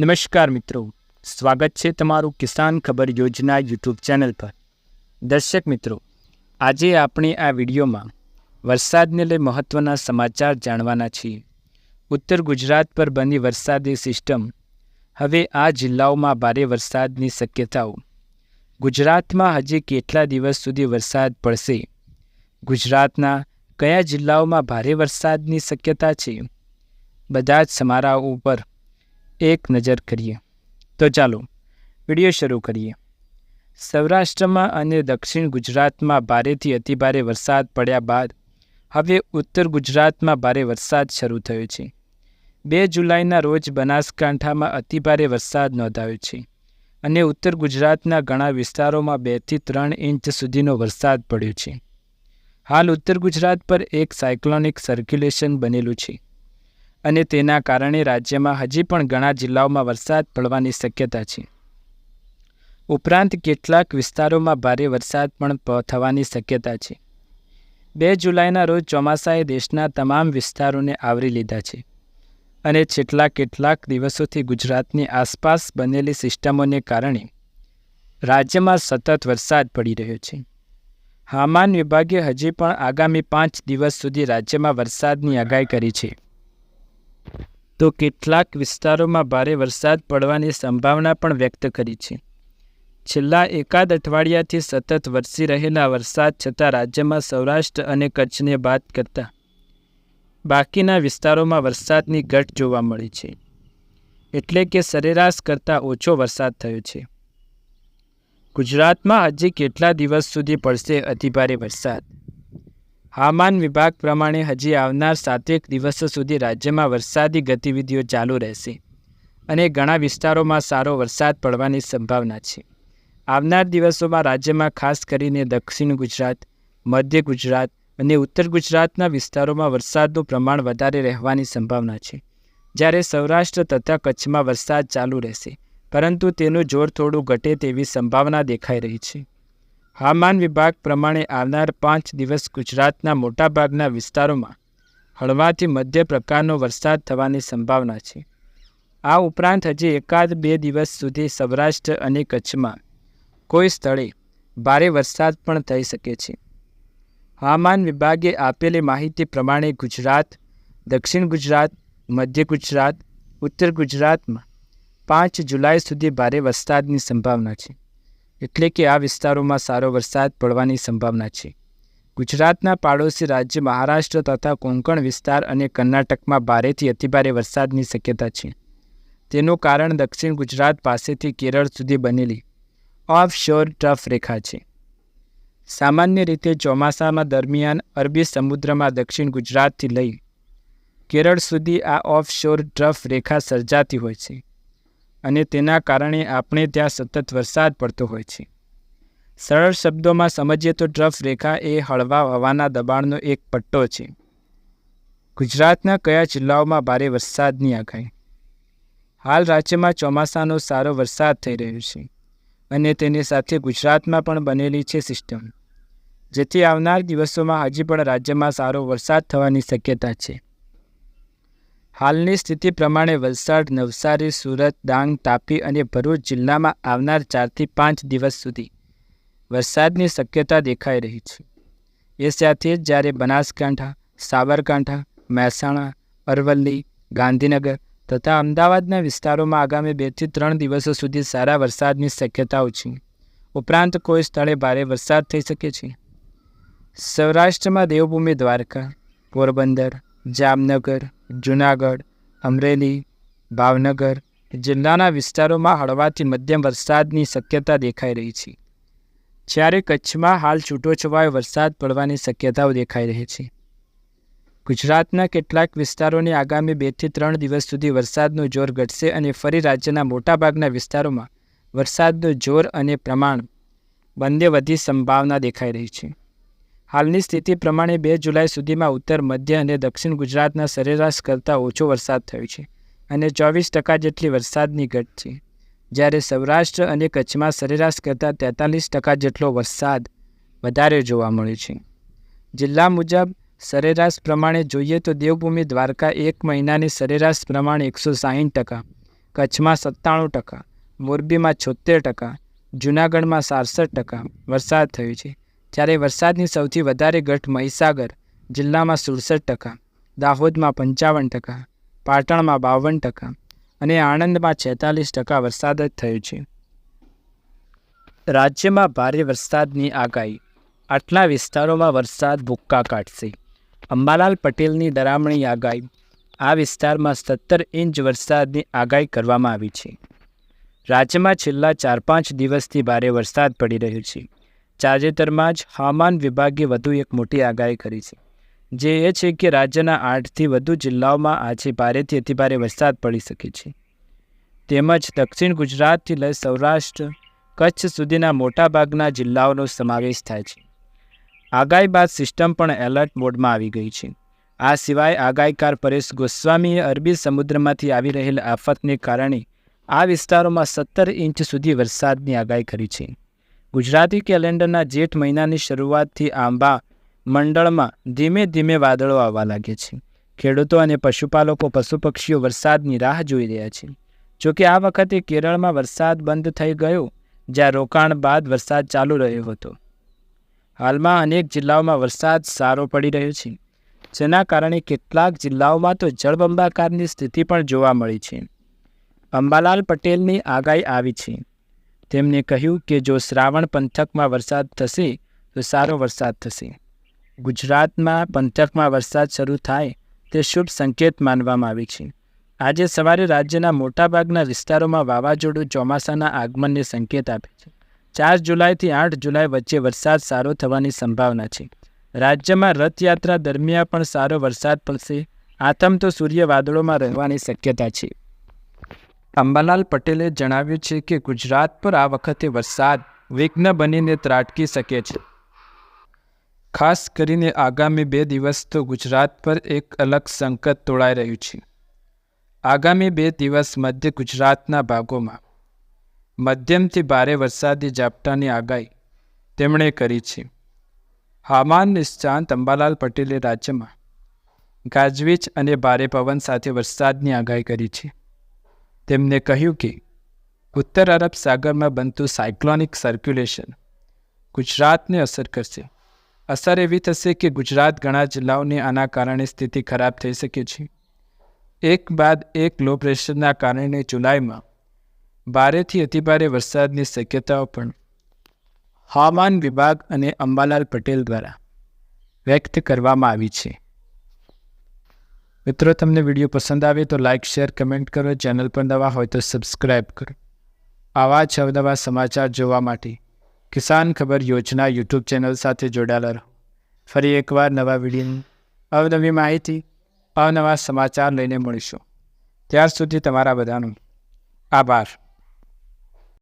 નમસ્કાર મિત્રો. સ્વાગત છે તમારું કિસાન ખબર યોજના યુટ્યુબ ચેનલ પર. દર્શક મિત્રો, આજે આપણે આ વિડીયોમાં વરસાદને લઈ મહત્ત્વના સમાચાર જાણવાના છીએ. ઉત્તર ગુજરાત પર બની વરસાદી સિસ્ટમ. હવે આ જિલ્લાઓમાં ભારે વરસાદની શક્યતાઓ. ગુજરાતમાં હજી કેટલા દિવસ સુધી વરસાદ પડશે? ગુજરાતના કયા જિલ્લાઓમાં ભારે વરસાદની શક્યતા છે? બધા જ સમારાઓ ઉપર એક નજર કરીએ. તો ચાલો, વીડિયો શરૂ કરીએ. સૌરાષ્ટ્રમાં અને દક્ષિણ ગુજરાતમાં ભારેથી અતિભારે વરસાદ પડ્યા બાદ હવે ઉત્તર ગુજરાતમાં ભારે વરસાદ શરૂ થયો છે. બે જુલાઈના રોજ બનાસકાંઠામાં અતિભારે વરસાદ નોંધાયો છે અને ઉત્તર ગુજરાતના ઘણા વિસ્તારોમાં બેથી ત્રણ ઇંચ સુધીનો વરસાદ પડ્યો છે. હાલ ઉત્તર ગુજરાત પર એક સાયક્લોનિક સર્ક્યુલેશન બનેલું છે. અને તેના કારણે રાજ્યમાં હજી પણ ઘણા જિલ્લાઓમાં વરસાદ પડવાની શક્યતા છે. ઉપરાંત કેટલાક વિસ્તારોમાં ભારે વરસાદ પણ થવાની શક્યતા છે. બે જુલાઈના રોજ ચોમાસાએ દેશના તમામ વિસ્તારોને આવરી લીધા છે અને છેલ્લા કેટલાક દિવસોથી ગુજરાતની આસપાસ બનેલી સિસ્ટમોને કારણે રાજ્યમાં સતત વરસાદ પડી રહ્યો છે. હવામાન વિભાગે હજી પણ આગામી પાંચ દિવસ સુધી રાજ્યમાં વરસાદની આગાહી કરી છે. તો કેટલાક વિસ્તારોમાં ભારે વરસાદ પડવાની સંભાવના પણ વ્યક્ત કરી છે. છેલ્લા એકાદ અઠવાડિયાથી સતત વરસી રહેલા વરસાદ છતાં રાજ્યમાં સૌરાષ્ટ્ર અને કચ્છને બાદ કરતા બાકીના વિસ્તારોમાં વરસાદની ઘટ જોવા મળી છે. એટલે કે સરેરાશ કરતાં ઓછો વરસાદ થયો છે. ગુજરાતમાં હજી કેટલા દિવસ સુધી પડશે અતિભારે વરસાદ? હવામાન વિભાગ પ્રમાણે હજી આવનાર સાતેક દિવસો સુધી રાજ્યમાં વરસાદી ગતિવિધિઓ ચાલુ રહેશે અને ઘણા વિસ્તારોમાં સારો વરસાદ પડવાની સંભાવના છે. આવનાર દિવસોમાં રાજ્યમાં ખાસ કરીને દક્ષિણ ગુજરાત, મધ્ય ગુજરાત અને ઉત્તર ગુજરાતના વિસ્તારોમાં વરસાદનું પ્રમાણ વધારે રહેવાની સંભાવના છે. જ્યારે સૌરાષ્ટ્ર તથા કચ્છમાં વરસાદ ચાલુ રહેશે, પરંતુ તેનું જોર થોડું ઘટે તેવી સંભાવના દેખાઈ રહી છે. હવામાન વિભાગ પ્રમાણે આવનાર પાંચ દિવસ ગુજરાતના મોટાભાગના વિસ્તારોમાં હળવાથી મધ્ય પ્રકારનો વરસાદ થવાની સંભાવના છે. આ ઉપરાંત હજી એકાદ બે દિવસ સુધી સૌરાષ્ટ્ર અને કચ્છમાં કોઈ સ્થળે ભારે વરસાદ પણ થઈ શકે છે. હવામાન વિભાગે આપેલી માહિતી પ્રમાણે ગુજરાત, દક્ષિણ ગુજરાત, મધ્ય ગુજરાત, ઉત્તર ગુજરાતમાં પાંચ જુલાઈ સુધી ભારે વરસાદની સંભાવના છે. એટલે કે આ વિસ્તારોમાં સારો વરસાદ પડવાની સંભાવના છે. ગુજરાતના પાડોશી રાજ્ય મહારાષ્ટ્ર તથા કોંકણ વિસ્તાર અને કર્ણાટકમાં ભારેથી અતિભારે વરસાદની શક્યતા છે. તેનું કારણ દક્ષિણ ગુજરાત પાસેથી કેરળ સુધી બનેલી ઓફ શોર ટ્રફ રેખા છે. સામાન્ય રીતે ચોમાસામાં દરમિયાન અરબી સમુદ્રમાં દક્ષિણ ગુજરાતથી લઈ કેરળ સુધી આ ઓફ શોર ટ્રફ રેખા સર્જાતી હોય છે. અને તેના કારણે આપણે ત્યાં સતત વરસાદ પડતો હોય છે. સરળ શબ્દોમાં સમજીએ તો ટ્રફ રેખા એ હળવા હવાના દબાણનો એક પટ્ટો છે. ગુજરાતના કયા જિલ્લાઓમાં ભારે વરસાદની આગાહી? હાલ રાજ્યમાં ચોમાસાનો સારો વરસાદ થઈ રહ્યો છે અને તેની સાથે ગુજરાતમાં પણ બનેલી છે સિસ્ટમ. જેથી આવનાર દિવસોમાં હજી પણ રાજ્યમાં સારો વરસાદ થવાની શક્યતા છે. હાલની સ્થિતિ પ્રમાણે વલસાડ, નવસારી, સુરત, ડાંગ, તાપી અને ભરૂચ જિલ્લામાં આવનાર ચારથી પાંચ દિવસ સુધી વરસાદની શક્યતા દેખાઈ રહી છે. એ સાથે જ જ્યારે બનાસકાંઠા, સાબરકાંઠા, મહેસાણા, અરવલ્લી, ગાંધીનગર તથા અમદાવાદના વિસ્તારોમાં આગામી બેથી ત્રણ દિવસો સુધી સારા વરસાદની શક્યતાઓ છે. ઉપરાંત કોઈ સ્થળે ભારે વરસાદ થઈ શકે છે. સૌરાષ્ટ્રમાં દેવભૂમિ દ્વારકા, પોરબંદર, જામનગર જૂનાગઢ, અમરેલી, ભાવનગર જિલ્લાના વિસ્તારોમાં હળવાથી મધ્યમ વરસાદની શક્યતા દેખાઈ રહી છે. જ્યારે કચ્છમાં હાલ છૂટોછવાયો વરસાદ પડવાની શક્યતાઓ દેખાઈ રહી છે. ગુજરાતના કેટલાક વિસ્તારોની આગામી બેથી ત્રણ દિવસ સુધી વરસાદનું જોર ઘટશે અને ફરી રાજ્યના મોટાભાગના વિસ્તારોમાં વરસાદનું જોર અને પ્રમાણ બંને વધી સંભાવના દેખાઈ રહી છે. હાલની સ્થિતિ પ્રમાણે બે જુલાઈ સુધીમાં ઉત્તર, મધ્ય અને દક્ષિણ ગુજરાતના સરેરાશ કરતાં ઓછો વરસાદ થયો છે અને ચોવીસ ટકા જેટલી વરસાદની ઘટ છે. જ્યારે સૌરાષ્ટ્ર અને કચ્છમાં સરેરાશ કરતાં તેતાલીસ ટકા જેટલો વરસાદ વધારે જોવા મળ્યો છે. જિલ્લા મુજબ, સરેરાશ પ્રમાણે જોઈએ તો દેવભૂમિ દ્વારકા એક મહિનાની સરેરાશ પ્રમાણે એકસો સાહીઠ ટકા, કચ્છમાં સત્તાણું ટકા, મોરબીમાં છોતેર ટકા, જૂનાગઢમાં સાડસઠ ટકા વરસાદ થયો છે. જ્યારે વરસાદની સૌથી વધારે ઘટ મહીસાગર જિલ્લામાં સુડસઠ ટકા, દાહોદમાં પંચાવન ટકા, પાટણમાં બાવન ટકા અને આણંદમાં છેતાલીસ ટકા વરસાદ જ થયો છે. રાજ્યમાં ભારે વરસાદની આગાહી. આટલા વિસ્તારોમાં વરસાદ ભૂક્કા કાઢશે. અંબાલાલ પટેલની ડરામણી આગાહી. આ વિસ્તારમાં સત્તર ઇંચ વરસાદની આગાહી કરવામાં આવી છે. રાજ્યમાં છેલ્લા ચાર પાંચ દિવસથી ભારે વરસાદ પડી રહ્યો છે. તાજેતરમાં જ હવામાન વિભાગે વધુ એક મોટી આગાહી કરી છે. જે એ છે કે રાજ્યના આઠથી વધુ જિલ્લાઓમાં આજે ભારેથી અતિભારે વરસાદ પડી શકે છે. તેમજ દક્ષિણ ગુજરાતથી લઈ સૌરાષ્ટ્ર કચ્છ સુધીના મોટાભાગના જિલ્લાઓનો સમાવેશ થાય છે. આગાહી બાદ સિસ્ટમ પણ એલર્ટ મોડમાં આવી ગઈ છે. આ સિવાય આગાહીકાર પરેશ ગોસ્વામીએ અરબી સમુદ્રમાંથી આવી રહેલ આફતને કારણે આ વિસ્તારોમાં સત્તર ઇંચ સુધી વરસાદની આગાહી કરી છે. ગુજરાતી કેલેન્ડરના જેઠ મહિનાની શરૂઆતથી આંબા મંડળમાં ધીમે ધીમે વાદળો આવવા લાગે છે. ખેડૂતો અને પશુપાલકો પશુ પક્ષીઓ વરસાદની રાહ જોઈ રહ્યા છે. જોકે આ વખતે કેરળમાં વરસાદ બંધ થઈ ગયો, જ્યાં રોકાણ બાદ વરસાદ ચાલુ રહ્યો હતો. હાલમાં અનેક જિલ્લાઓમાં વરસાદ સારો પડી રહ્યો છે. જેના કારણે કેટલાક જિલ્લાઓમાં તો જળબંબાકારની સ્થિતિ પણ જોવા મળી છે. અંબાલાલ પટેલની આગાહી આવી છે. તેમણે કહ્યું કે જો શ્રાવણ પંથકમાં વરસાદ થશે, તો સારો વરસાદ થશે. ગુજરાતમાં પંથકમાં વરસાદ શરૂ થાય તે શુભ સંકેત માનવામાં આવે છે. આજે સવારે રાજ્યના મોટાભાગના વિસ્તારોમાં વાવાઝોડું ચોમાસાના આગમનને સંકેત આપે છે. ચાર જુલાઈથી આઠ જુલાઈ વચ્ચે વરસાદ સારો થવાની સંભાવના છે. રાજ્યમાં રથયાત્રા દરમિયાન પણ સારો વરસાદ પડશે. આથમ તો સૂર્ય વાદળોમાં રહેવાની શક્યતા છે. અંબાલાલ પટેલે જણાવ્યું છે કે ગુજરાત પર આ વખતે વરસાદ વિઘ્ન બનીને ત્રાટકી શકે છે. ખાસ કરીને આગામી બે દિવસ તો ગુજરાત પર એક અલગ સંકટ તોળાઈ રહ્યું છે. આગામી બે દિવસ મધ્ય ગુજરાતના ભાગોમાં મધ્યમથી ભારે વરસાદી ઝાપટાની આગાહી તેમણે કરી છે. હવામાન નિષ્ણાંત અંબાલાલ પટેલે રાજ્યમાં ગાજવીજ અને ભારે પવન સાથે વરસાદની આગાહી કરી છે. તેમણે કહ્યું કે, ઉત્તર અરબ સાગરમાં બનતું સાયક્લોનિક સર્ક્યુલેશન ગુજરાતને અસર કરશે. અસર એવી થશે કે ગુજરાત ઘણા જિલ્લાઓની આના કારણે સ્થિતિ ખરાબ થઈ શકે છે. એક બાદ એક લો પ્રેશરના કારણે જુલાઈમાં ભારેથી અતિભારે વરસાદની શક્યતાઓ પણ હવામાન વિભાગ અને અંબાલાલ પટેલ દ્વારા વ્યક્ત કરવામાં આવી છે. મિત્રો, તમને વીડિયો પસંદ આવે તો લાઇક શેર કમેન્ટ કરો. ચેનલ પર નવા હોય તો સબસ્ક્રાઈબ કરો. આવા જ અવનવા સમાચાર જોવા માટે કિસાન ખબર યોજના યુટ્યુબ ચેનલ સાથે જોડાયેલા રહો. ફરી એકવાર નવા વિડીયોની અવનવી માહિતી, અવનવા સમાચાર લઈને મળીશું. ત્યાર સુધી તમારા બધાનો આભાર.